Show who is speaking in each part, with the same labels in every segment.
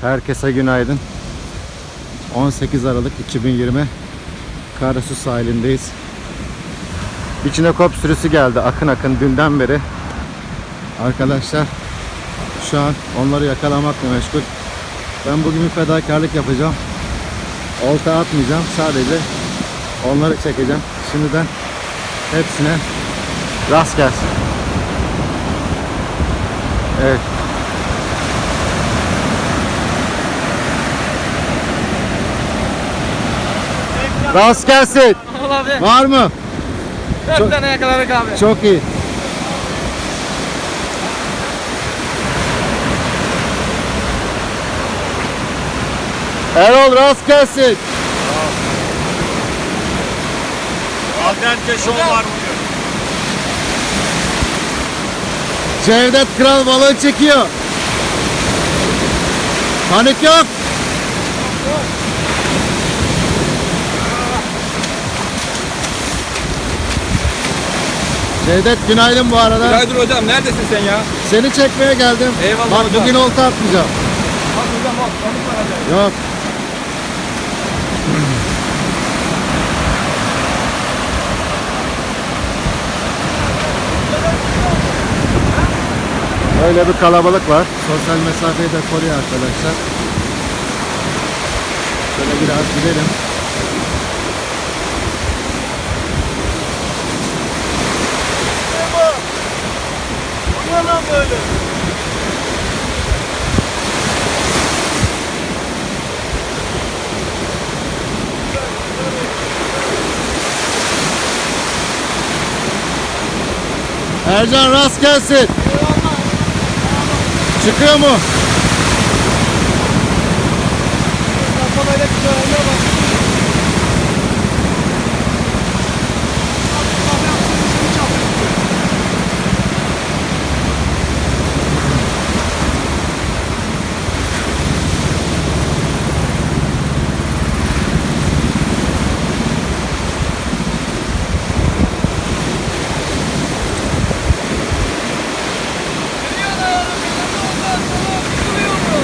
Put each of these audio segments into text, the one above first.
Speaker 1: Herkese günaydın. 18 Aralık 2020 Karasu sahilindeyiz. Bir Çinekop sürüsü geldi akın akın dünden beri. Arkadaşlar şu an onları yakalamakla meşgul. Ben bugün bir fedakarlık yapacağım. Olta atmayacağım. Sadece onları çekeceğim. Şimdiden hepsine rast gelsin. Evet. Rast gelsin.
Speaker 2: Al abi.
Speaker 1: Var mı?
Speaker 2: Dört
Speaker 1: Çok-
Speaker 2: tane yakaladık abi.
Speaker 1: Çok iyi. Erol rast gelsin.
Speaker 3: Adente şov var bugün.
Speaker 1: Cevdet Kral balığı çekiyor. Panik yok. Cevdet günaydın bu arada.
Speaker 3: Günaydın hocam neredesin sen ya?
Speaker 1: Seni çekmeye geldim.
Speaker 3: Eyvallah
Speaker 1: Bak
Speaker 3: hocam.
Speaker 1: bugün olta atmayacağım.
Speaker 3: Bak hocam bak balık var hadi.
Speaker 1: Yok. Öyle bir kalabalık var. Sosyal mesafeyi de koruyor arkadaşlar. Şöyle biraz gidelim.
Speaker 3: Ne lan böyle?
Speaker 1: Ercan rast gelsin. Çıkıyor mu?
Speaker 3: Kafana güzel bak.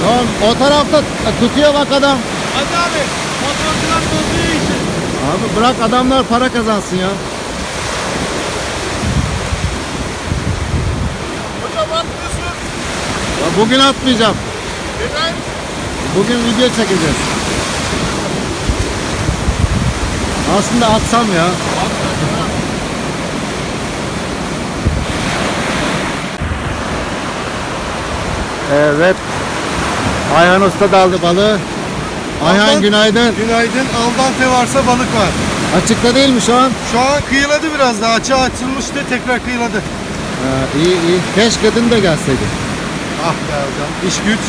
Speaker 1: Tamam, o tarafta tutuyor bak adam.
Speaker 3: Hadi abi. Motorcular bozduğu için.
Speaker 1: Abi bırak adamlar para kazansın ya.
Speaker 3: Hocam atmıyorsun.
Speaker 1: ya bugün atmayacağım.
Speaker 3: Neden?
Speaker 1: Bugün video çekeceğiz. Aslında atsam ya. Evet. Ayhan Usta daldı balığı. Ayhan
Speaker 4: Aldan-
Speaker 1: günaydın.
Speaker 4: Günaydın. Aldante varsa balık var.
Speaker 1: Açıkta değil mi şu an?
Speaker 4: Şu an kıyıladı biraz daha. Açığa açılmıştı tekrar kıyıladı.
Speaker 1: Ha, iyi iyi. Keşke dün de gelseydi.
Speaker 4: Ah be hocam. İş güç.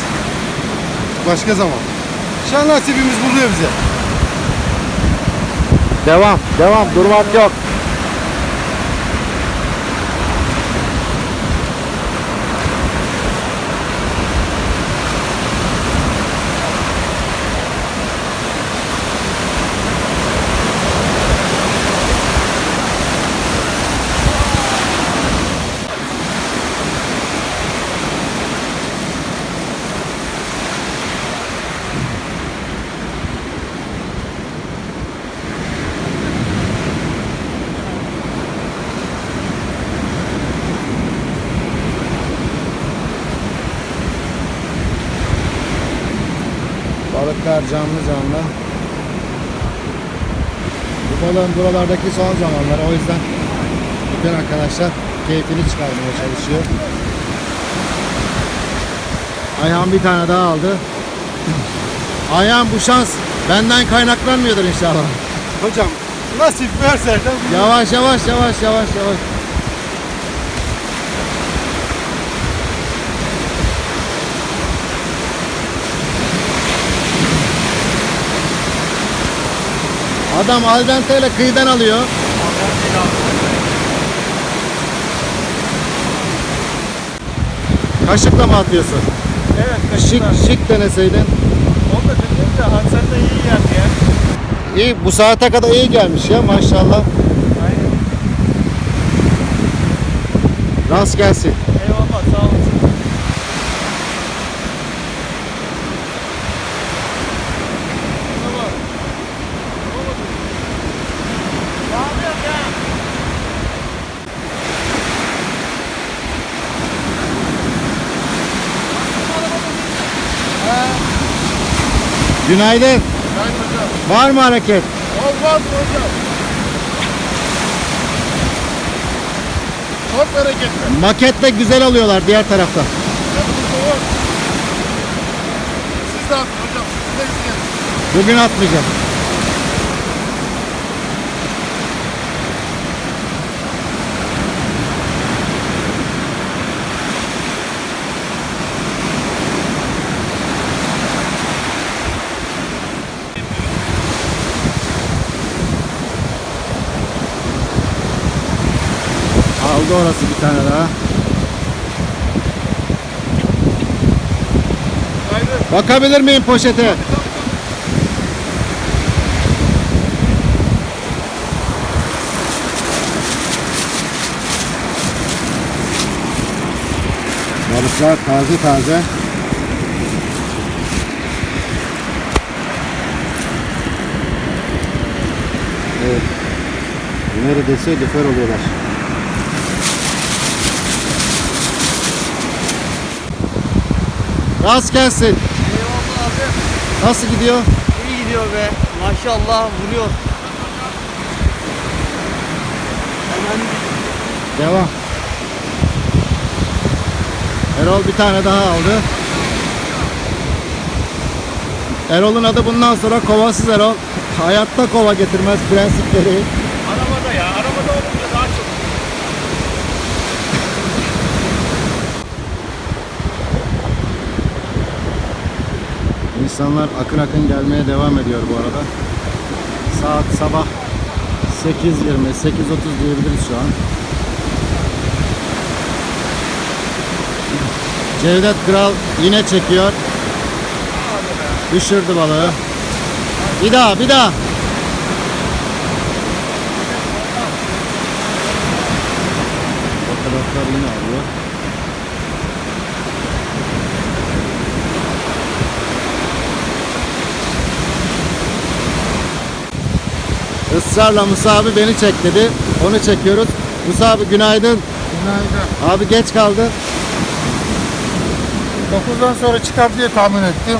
Speaker 4: Başka zaman. Şu an nasibimiz buluyor bize.
Speaker 1: Devam, devam. Durmak yok. Balıklar canlı canlı. Bu balığın buralardaki son zamanları o yüzden bütün arkadaşlar keyfini çıkarmaya çalışıyor. Ayhan bir tane daha aldı. Ayhan bu şans benden kaynaklanmıyordur inşallah.
Speaker 4: Hocam nasip verserden
Speaker 1: Yavaş yavaş yavaş yavaş yavaş. Adam al dente ile kıyıdan alıyor. Kaşıkla mı atıyorsun?
Speaker 3: Evet
Speaker 1: Şık şık deneseydin.
Speaker 3: Onu da dedim de sen de iyi geldi ya.
Speaker 1: İyi bu saate kadar iyi gelmiş ya maşallah.
Speaker 3: Aynen.
Speaker 1: Rast gelsin.
Speaker 3: Eyvallah sağ olasın.
Speaker 5: Günaydın.
Speaker 6: Günaydın hocam.
Speaker 5: Var mı hareket?
Speaker 6: Olmaz mı hocam? Çok hareketli.
Speaker 5: Maketle güzel alıyorlar diğer tarafta.
Speaker 6: Siz de atın hocam. Siz de.
Speaker 5: Bugün atmayacağım. Aldı orası bir tane daha. Bakabilir miyim poşete? Balıklar taze taze. Evet. Neredeyse lüfer oluyorlar. Rast gelsin.
Speaker 2: Eyvallah abi.
Speaker 5: Nasıl gidiyor?
Speaker 2: İyi gidiyor be. Maşallah vuruyor. Hemen
Speaker 5: Devam. Erol bir tane daha aldı. Erol'un adı bundan sonra kovasız Erol. Hayatta kova getirmez prensipleri.
Speaker 6: Arabada ya. Arabada olunca daha çok.
Speaker 5: İnsanlar akın akın gelmeye devam ediyor bu arada. Saat sabah 8.20, 8.30 diyebiliriz şu an. Cevdet Kral yine çekiyor. Düşürdü balığı. Bir daha, bir daha. O taraflar yine alıyor. Israrla Musa abi beni çek dedi. Onu çekiyoruz. Musa abi günaydın.
Speaker 7: Günaydın.
Speaker 5: Abi geç kaldı.
Speaker 7: 9'dan sonra çıkar diye tahmin ettim.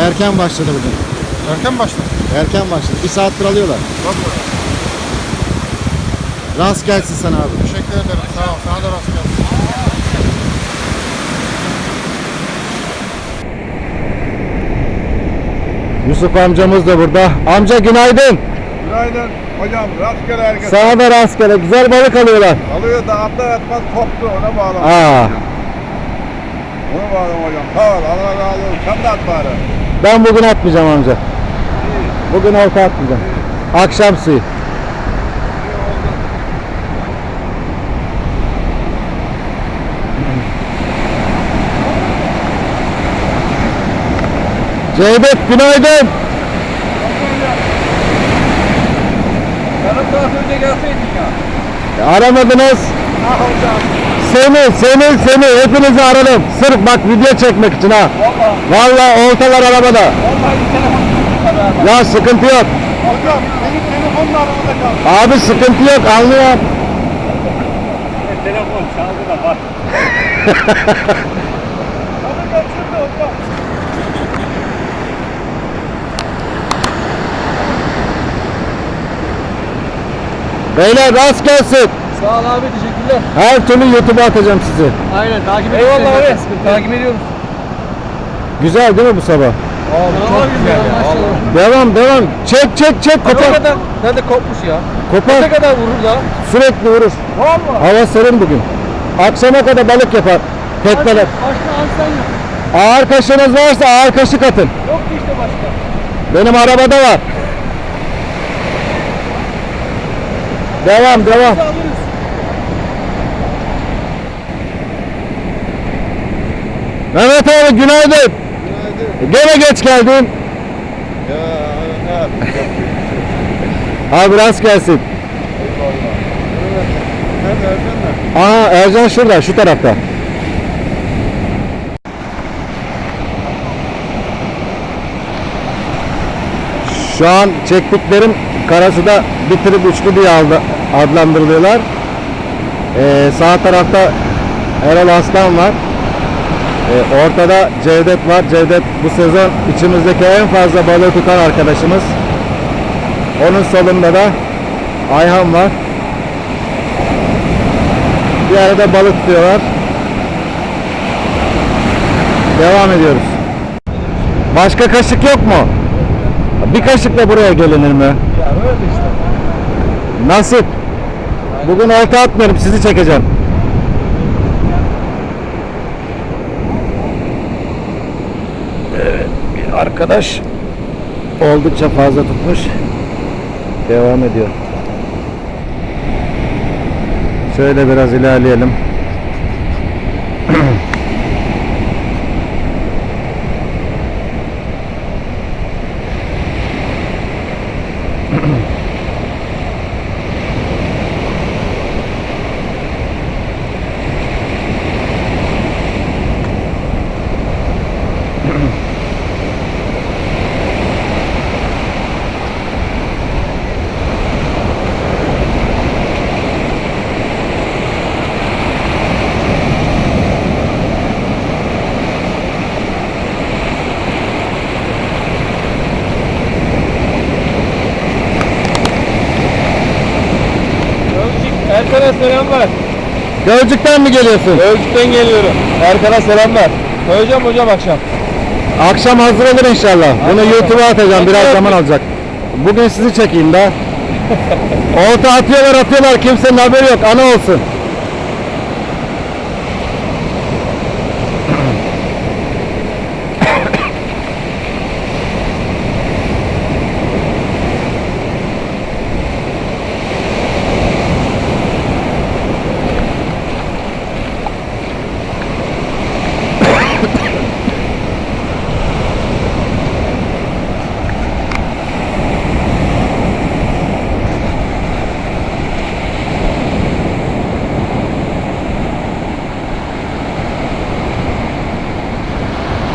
Speaker 5: Erken başladı bugün.
Speaker 7: Erken başladı.
Speaker 5: Erken başladı. Bir saattir alıyorlar. Rast gelsin sana abi.
Speaker 7: Teşekkür ederim. Sağ ol. Sana da rast gelsin.
Speaker 5: Yusuf amcamız da burada. Amca günaydın.
Speaker 4: Günaydın hocam rastgele herkes
Speaker 5: Sana da rastgele. Güzel balık alıyorlar.
Speaker 4: alıyor da atlar atmaz koptu ona bağladım.
Speaker 5: Aa,
Speaker 4: Ona bağladım hocam. Sağ ol Allah razı olsun. Sen de at bari.
Speaker 5: ben bugün atmayacağım amca. Bugün olta atmayacağım. Akşam suyu. Cevdet günaydın.
Speaker 4: Yarım saat önce gelseydin ya.
Speaker 5: Aramadınız.
Speaker 4: Ha hocam.
Speaker 5: Seni, seni, seni hepinizi aradım. Sırf bak video çekmek için ha.
Speaker 4: Valla.
Speaker 5: Vallahi oltalar arabada.
Speaker 4: Vallahi telefon.
Speaker 5: Ya sıkıntı yok.
Speaker 4: Hocam benim telefonla aramada kaldı.
Speaker 5: Abi sıkıntı yok anlıyorum.
Speaker 4: Telefon çaldı da bak. Hadi kaçırdı hocam.
Speaker 5: Beyler rast gelsin.
Speaker 2: Sağ ol abi teşekkürler.
Speaker 5: Her türlü YouTube'a atacağım sizi.
Speaker 2: Aynen takip ediyoruz.
Speaker 4: Eyvallah abi.
Speaker 2: Takip ediyoruz.
Speaker 5: Güzel değil mi bu sabah?
Speaker 2: Çok güzel ya. Maşallah.
Speaker 5: Devam devam. Çek çek çek
Speaker 2: Ne
Speaker 5: kopar.
Speaker 2: kadar? Nerede kopmuş ya? Ne
Speaker 5: Kopar.
Speaker 2: kadar vurur da?
Speaker 5: Sürekli vurur.
Speaker 4: Valla.
Speaker 5: Hava serin bugün. Akşama kadar balık yapar. Tekneler.
Speaker 2: Başka alsan yok.
Speaker 5: Ağır kaşığınız varsa ağır kaşık atın.
Speaker 2: Yok ki işte başka.
Speaker 5: Benim arabada var. Devam devam. Mehmet abi günaydın. Gene geç geldin.
Speaker 4: Ya
Speaker 5: Abi rast gelsin.
Speaker 4: Nerede Ercan?
Speaker 5: Aa Ercan şurada şu tarafta. Şu an çektiklerim Karasu'da bitirip üçlü diye adlandırılıyorlar. Ee, sağ tarafta Erol Aslan var. Ee, ortada Cevdet var. Cevdet bu sezon içimizdeki en fazla balığı tutan arkadaşımız. Onun solunda da Ayhan var. Bir arada balık tutuyorlar. Devam ediyoruz. Başka kaşık yok mu? Bir kaşıkla buraya gelinir mi?
Speaker 2: Ya öyle işte.
Speaker 5: Nasip. Bugün olta atmıyorum sizi çekeceğim. Evet bir arkadaş oldukça fazla tutmuş. Devam ediyor. Şöyle biraz ilerleyelim.
Speaker 2: Gölcük Erkan'a selamlar.
Speaker 5: Gölcük'ten mi geliyorsun?
Speaker 2: Gölcük'ten geliyorum. Erkan'a selamlar. Koyacağım hocam akşam.
Speaker 5: Akşam hazır olur inşallah. Bunu
Speaker 2: Hadi
Speaker 5: YouTube'a atacağım. Biraz zaman alacak. Bugün sizi çekeyim de. Olta atıyorlar atıyorlar. Kimsenin haberi yok. Ana olsun.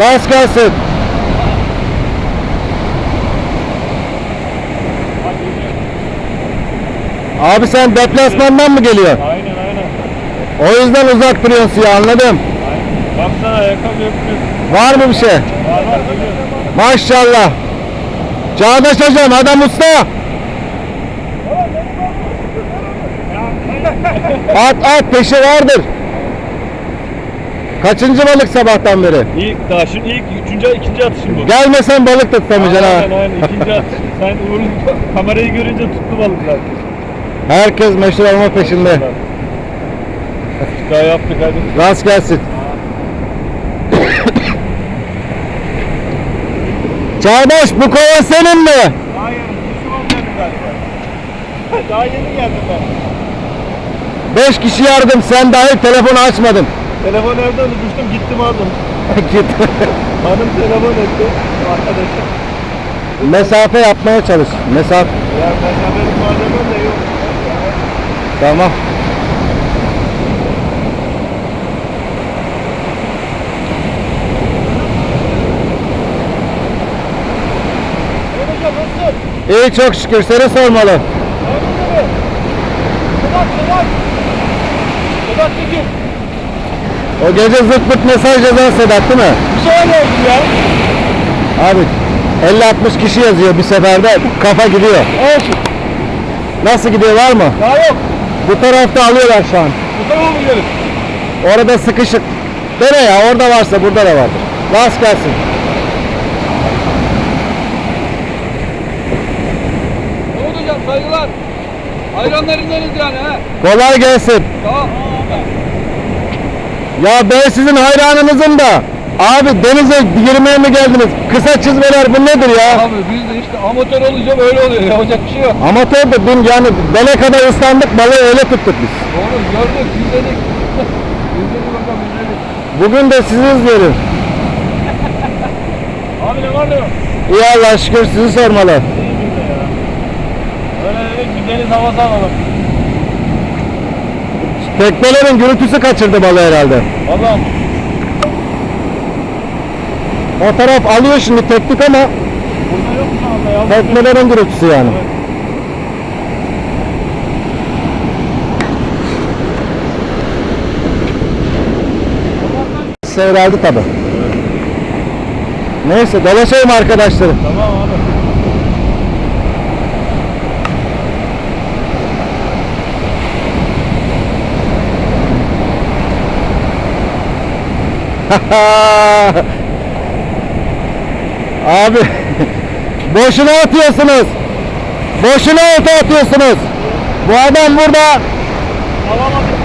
Speaker 5: Bas gelsin. Abi sen deplasmandan mı geliyorsun?
Speaker 6: Aynen aynen.
Speaker 5: O yüzden uzak duruyorsun ya anladım.
Speaker 6: Baksana ayakkabı yapıyor.
Speaker 5: Var mı bir şey?
Speaker 6: Var var.
Speaker 5: Maşallah. Çağdaş hocam adam usta. At at peşi vardır. Kaçıncı balık sabahtan beri?
Speaker 6: İlk daha şimdi ilk üçüncü ikinci atışım bu.
Speaker 5: Gelmesen balık tutamayacaksın ha.
Speaker 6: Aynen aynen ikinci atış. Sen Uğur'un kamerayı görünce tuttu balıklar.
Speaker 5: Herkes meşhur olma peşinde.
Speaker 6: Daha yaptık hadi.
Speaker 5: Rast gelsin. Çağdaş bu kova senin mi?
Speaker 6: Hayır, Müslüman geldi galiba. Daha yeni geldim ben.
Speaker 5: Beş kişi yardım sen dahil telefonu açmadın.
Speaker 6: Telefon evde unutmuştum gittim aldım.
Speaker 5: Git.
Speaker 6: Hanım telefon etti. Arkadaşım.
Speaker 5: Mesafe yapmaya çalış. Mesafe.
Speaker 6: Ya ben haberim malzemem de yok.
Speaker 5: Tamam. İyi çok şükür seni sormalı.
Speaker 6: Sedat Sedat. Sedat Tekin.
Speaker 5: O gece zırt pırt mesaj yazan Sedat değil mi?
Speaker 6: Bir şey oldu ya.
Speaker 5: Abi 50-60 kişi yazıyor bir seferde kafa gidiyor.
Speaker 6: Olsun.
Speaker 5: Nasıl gidiyor var mı?
Speaker 6: Daha yok.
Speaker 5: Bu tarafta alıyorlar şu an.
Speaker 6: Bu tarafa mı gidelim?
Speaker 5: Orada sıkışık. Dene ya orada varsa burada da vardır. Rast gelsin.
Speaker 2: Umut hocam saygılar. Hayranlarındanız yani ha.
Speaker 5: Kolay gelsin.
Speaker 2: Tamam.
Speaker 5: Ya ben sizin hayranınızım da. Abi denize girmeye mi geldiniz? Kısa çizmeler bu nedir ya?
Speaker 2: Abi biz de işte amatör olunca böyle oluyor. Yapacak bir şey yok.
Speaker 5: Amatör de dün yani bele kadar ıslandık balığı öyle tuttuk biz.
Speaker 2: Doğru gördük, izledik. izledik bakalım izledik.
Speaker 5: Bugün de sizi izliyorum.
Speaker 6: Abi ne var ne yok?
Speaker 5: İyi Allah şükür sizi sormalı.
Speaker 6: İyi de ya. Öyle dedik bir deniz havası alalım.
Speaker 5: Teknelerin gürültüsü kaçırdı balığı herhalde.
Speaker 6: Valla
Speaker 5: O taraf alıyor şimdi teknik ama
Speaker 6: burada yok anda ya.
Speaker 5: teknelerin gürültüsü yani. seyreldi tabi. Neyse dolaşayım arkadaşlarım.
Speaker 6: Tamam abi.
Speaker 5: Abi boşuna atıyorsunuz. Boşuna olta atıyorsunuz. Bu adam burada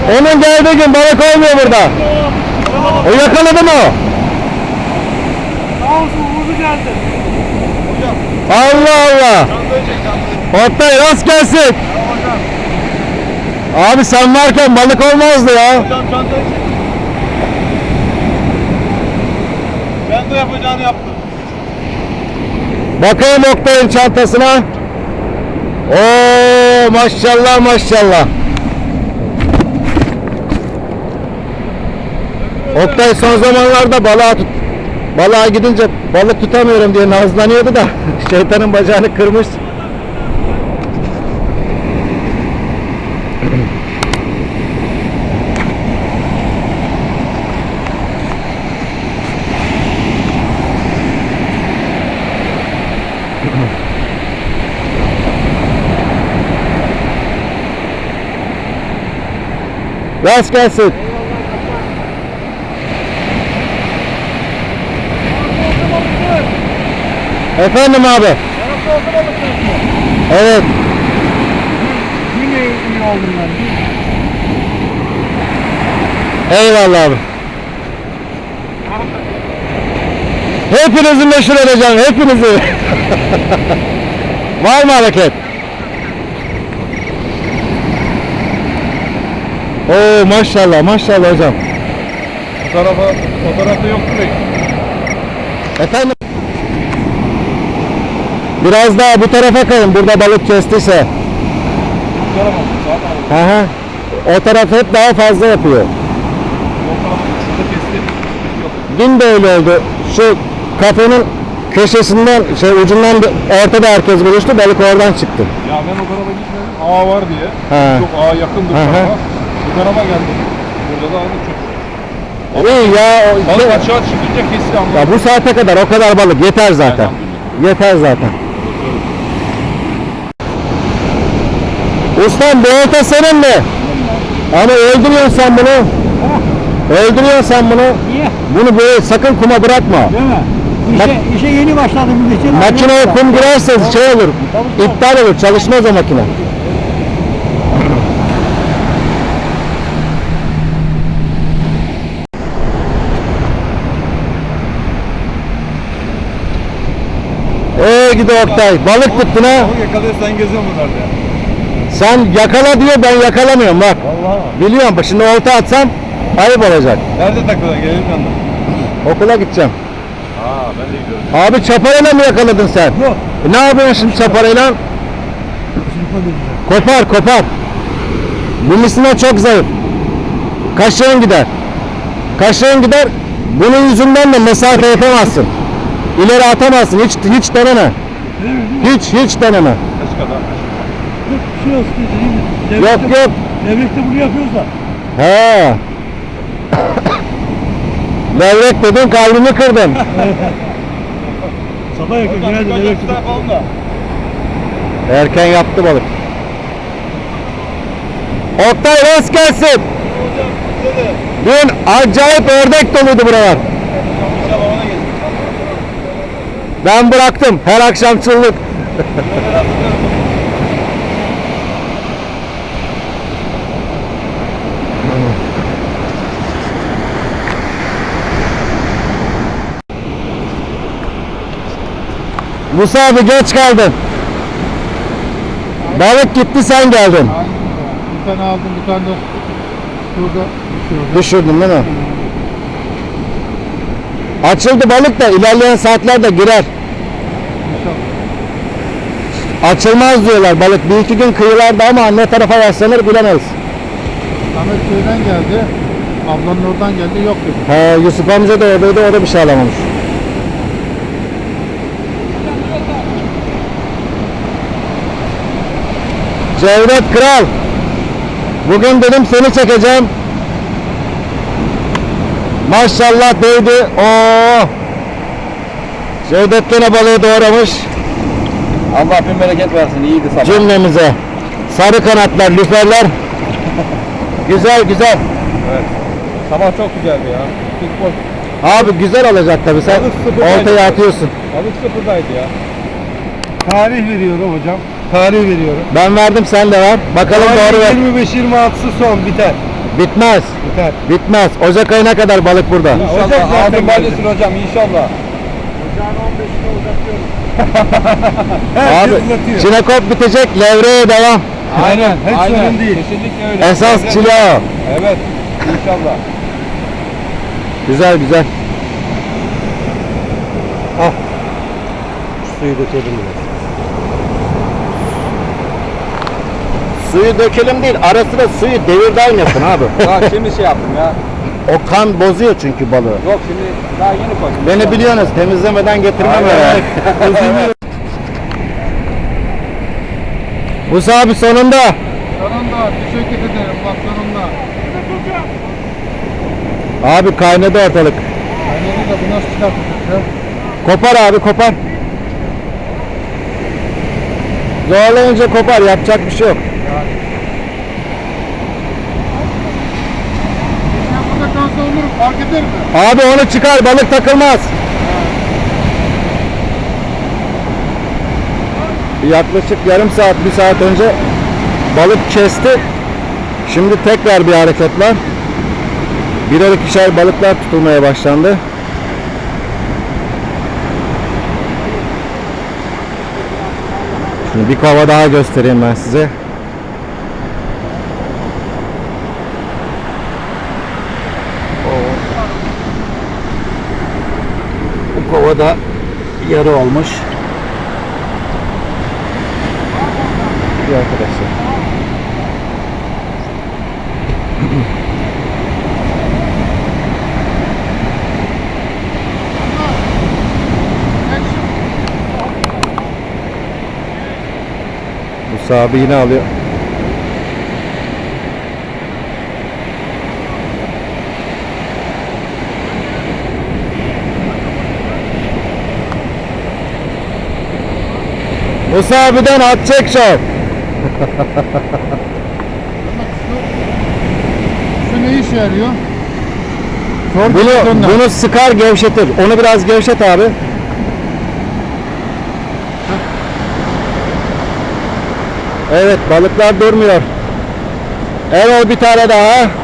Speaker 5: onun geldiği gün balık olmuyor burada. O yakaladı mı. Allah Allah. Oktay rast gelsin. Abi sen varken balık olmazdı ya.
Speaker 2: Hocam çantayı çek. Ben de yapacağını yaptım.
Speaker 5: Bakayım Oktay'ın çantasına. Oo maşallah maşallah. Oktay son zamanlarda balığa tut balığa gidince balık tutamıyorum diye nazlanıyordu da şeytanın bacağını kırmış. Rast gelsin. Efendim abi. Evet.
Speaker 6: Yine iyi oldum.
Speaker 5: Eyvallah abi. Hepinizi meşhur edeceğim. Hepinizi. Var mı hareket? Oo maşallah maşallah hocam.
Speaker 2: Fotoğrafa, fotoğrafta yoktu pek.
Speaker 5: Efendim? Biraz daha bu tarafa kayın. Burada balık kestiyse.
Speaker 2: Bu tarafa mı? Tarafa.
Speaker 5: Hı. O taraf hep daha fazla yapıyor.
Speaker 2: Tarafa.
Speaker 5: Dün de öyle oldu. Şu kafenin köşesinden, şey ucundan ortada herkes buluştu. Balık oradan çıktı.
Speaker 2: Ya ben o tarafa gitmedim. Ağa var diye.
Speaker 5: He.
Speaker 2: Çok ağa yakındı bu
Speaker 5: Hı hı.
Speaker 2: tarafa. Bu tarafa geldim. Burada da aldık çok.
Speaker 5: İyi ya. o-
Speaker 2: Balık açığa çıkınca kesti anladım.
Speaker 5: Ya bu saate kadar o kadar balık yeter zaten. Yeter zaten. Ustam bu olta senin mi? Ama öldürüyorsun sen bunu. Öldürüyorsun sen bunu.
Speaker 6: Niye?
Speaker 5: Bunu böyle sakın kuma bırakma.
Speaker 6: Değil mi? İşe, işe yeni başladım.
Speaker 5: Makineye kum girerse şey olur. iptal olur. Çalışmaz o makine. Ee gidi Oktay. Balık tuttun ha.
Speaker 2: Balık yakalıyorsan geziyor buralarda ya.
Speaker 5: Sen yakala diyor ben yakalamıyorum bak.
Speaker 2: Vallahi.
Speaker 5: Biliyorum bak şimdi olta atsam ayıp olacak.
Speaker 2: Nerede takılıyorsun? Gelelim yanına.
Speaker 5: Okula gideceğim.
Speaker 2: Aa ben de gidiyorum.
Speaker 5: Abi çaparayla mı yakaladın sen?
Speaker 6: Yok.
Speaker 5: E, ne yapıyorsun şimdi çaparayla? Kopar kopar. Bu misina çok zayıf. Kaşığın gider. Kaşığın gider. Bunun yüzünden de mesafe yapamazsın. İleri atamazsın. Hiç hiç deneme. Hiç hiç deneme.
Speaker 2: Kaç kadar?
Speaker 6: Şey olsun değil mi?
Speaker 5: Yok yok.
Speaker 6: Devlette bunu yapıyoruz da.
Speaker 5: He. Levrek dedin kalbimi kırdın.
Speaker 6: Sabah yakın genelde
Speaker 2: birkaç
Speaker 6: devlet
Speaker 2: hafta yapalım da.
Speaker 5: Erken yaptı balık. Oktay rast gelsin. Dün acayip ördek doluydu buralar.
Speaker 2: Hocam inşallah ona gelin.
Speaker 5: Ben bıraktım. Her akşam çıllık. Musa abi geç kaldın. Balık gitti sen geldin.
Speaker 7: Bir tane aldım, bir tane de şurada düşürdüm.
Speaker 5: Düşürdün değil mi? Açıldı balık da ilerleyen saatlerde girer. Açılmaz diyorlar balık. Bir iki gün kıyılarda ama ne tarafa yaslanır bilemeyiz.
Speaker 7: Ahmet köyden geldi. Ablanın oradan geldi, yok dedi.
Speaker 5: He, Yusuf amca da oradaydı, o da bir şey alamamış. Cevdet Kral. Bugün dedim seni çekeceğim. Maşallah değdi. Oo. Cevdet gene balığı doğramış
Speaker 2: Allah bin bereket versin. iyiydi sabah.
Speaker 5: cümlemize. Sarı kanatlar, lüferler. güzel güzel.
Speaker 2: Evet. Sabah çok güzeldi ya. Futbol.
Speaker 5: Abi güzel olacak tabii sen
Speaker 2: bence.
Speaker 5: atıyorsun.
Speaker 2: Balık sıfırdaydı ya.
Speaker 7: Tarih veriyorum hocam. Tarih veriyorum.
Speaker 5: Ben verdim sen de ver. Bakalım doğru ver.
Speaker 7: 25-26'sı son biter.
Speaker 5: Bitmez.
Speaker 7: Biter.
Speaker 5: Bitmez. Ocak ayına kadar balık burada.
Speaker 2: İnşallah.
Speaker 7: Ocak zaten
Speaker 2: Aldın
Speaker 7: geldi.
Speaker 2: balyasın hocam inşallah.
Speaker 5: Abi
Speaker 7: uzatıyor.
Speaker 5: çinekop bitecek, levreye devam.
Speaker 7: Aynen, hiç sorun değil.
Speaker 2: Kesinlikle öyle.
Speaker 5: Esas çile o.
Speaker 2: Evet. İnşallah.
Speaker 5: Güzel güzel.
Speaker 7: Suyu dökelim biraz.
Speaker 5: Suyu dökelim değil, ara sıra suyu devirde oynasın abi.
Speaker 2: Bak şimdi şey yaptım ya.
Speaker 5: o kan bozuyor çünkü balığı.
Speaker 2: Yok şimdi daha yeni koydum.
Speaker 5: Beni biliyorsunuz temizlemeden getirmem eve. Musa abi sonunda.
Speaker 7: Sonunda teşekkür ederim bak sonunda.
Speaker 5: Abi kaynadı ortalık.
Speaker 7: Anneni de bu nasıl çıkartacak ya?
Speaker 5: Kopar abi kopar. Zorlayınca kopar yapacak bir şey yok.
Speaker 7: Sen burada kalsa mi?
Speaker 5: Abi onu çıkar balık takılmaz. Yaklaşık yarım saat bir saat önce balık kesti. Şimdi tekrar bir hareketler. Birer ikişer balıklar tutulmaya başlandı. Şimdi bir kova daha göstereyim ben size. Bu kovada yarı olmuş. Bir arkadaşlar. Bu sahibi yine alıyor. Musa abiden at çek şov.
Speaker 7: Şu ne işe yarıyor?
Speaker 5: Bunu, bunu sıkar gevşetir. Onu biraz gevşet abi. Evet balıklar durmuyor. Evet bir tane daha.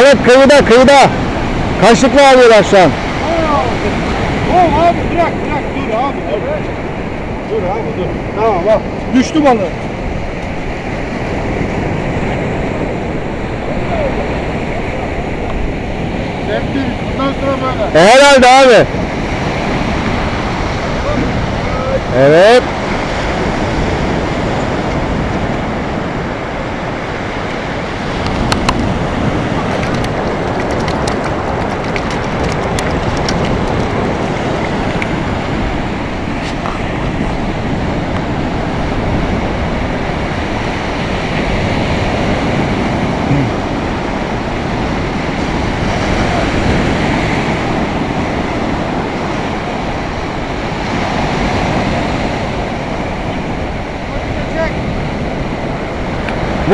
Speaker 5: Balık kıyıda kıyıda. Kaşıkla alıyorlar şu an.
Speaker 7: Oğlum abi bırak bırak dur abi dur. Dur abi dur. Tamam bak düştü balığı. Septir bundan sonra böyle.
Speaker 5: E, Herhalde abi. Evet.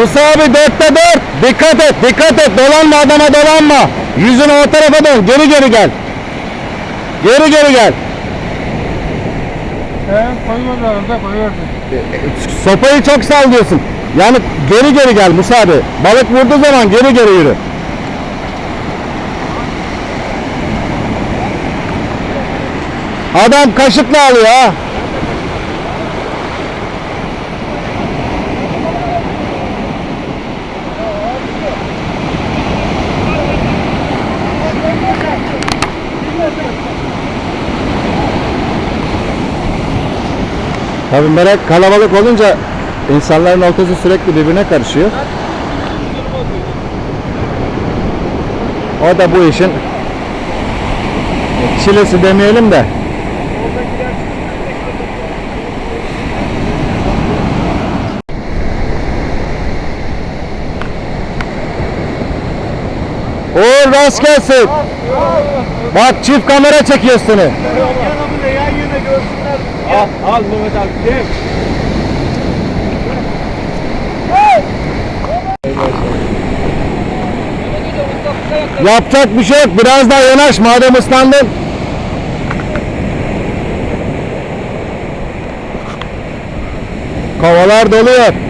Speaker 5: Musa abi dörtte dört. Dikkat et, dikkat et. Dolanma adama dolanma. Yüzünü o tarafa dön. Geri geri gel. Geri geri gel.
Speaker 7: He koymadı arada koyuyordu.
Speaker 5: Sopayı çok sallıyorsun. Yani geri geri gel Musa abi. Balık vurduğu zaman geri geri yürü. Adam kaşıkla alıyor ha. Tabii merak kalabalık olunca insanların ortası sürekli birbirine karışıyor. O da bu işin çilesi demeyelim de. Uğur rast gelsin. Bak çift kamera çekiyor seni.
Speaker 2: Al, al Mehmet abi. Gel.
Speaker 5: Yapacak bir şey yok. Biraz daha yanaş madem ıslandın. Kovalar doluyor.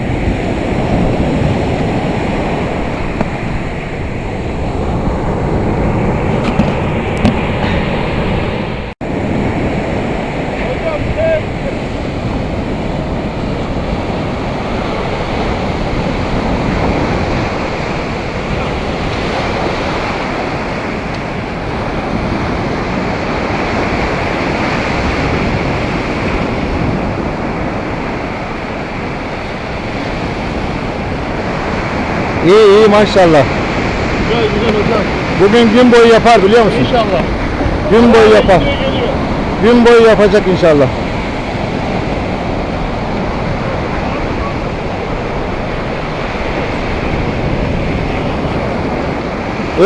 Speaker 5: İyi maşallah.
Speaker 6: Güzel güzel hocam.
Speaker 5: Bugün gün boyu yapar biliyor musun?
Speaker 6: İnşallah.
Speaker 5: Gün boyu yapar. Gün boyu yapacak inşallah.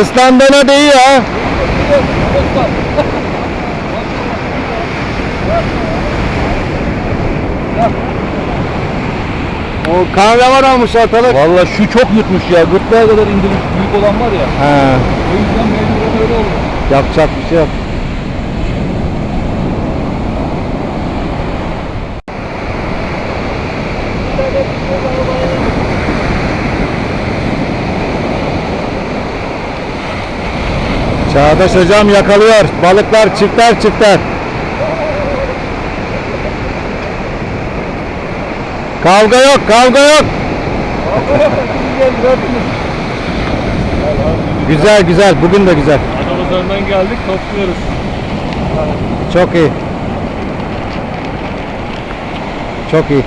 Speaker 5: Islandığına da iyi ha. O kahraman almış ortalık.
Speaker 2: Valla şu çok yutmuş ya. Gırtlağa kadar indirmiş. Büyük olan var ya.
Speaker 5: He,
Speaker 2: O yüzden mecburen öyle oldu.
Speaker 5: yapacak bir şey yok. Çağdaş hocam yakalıyor. Balıklar çifter çifter. Kavga yok, kavga yok. Güzel güzel, bugün de güzel.
Speaker 6: Adamızlarından geldik topluyoruz.
Speaker 5: Çok iyi. Çok iyi.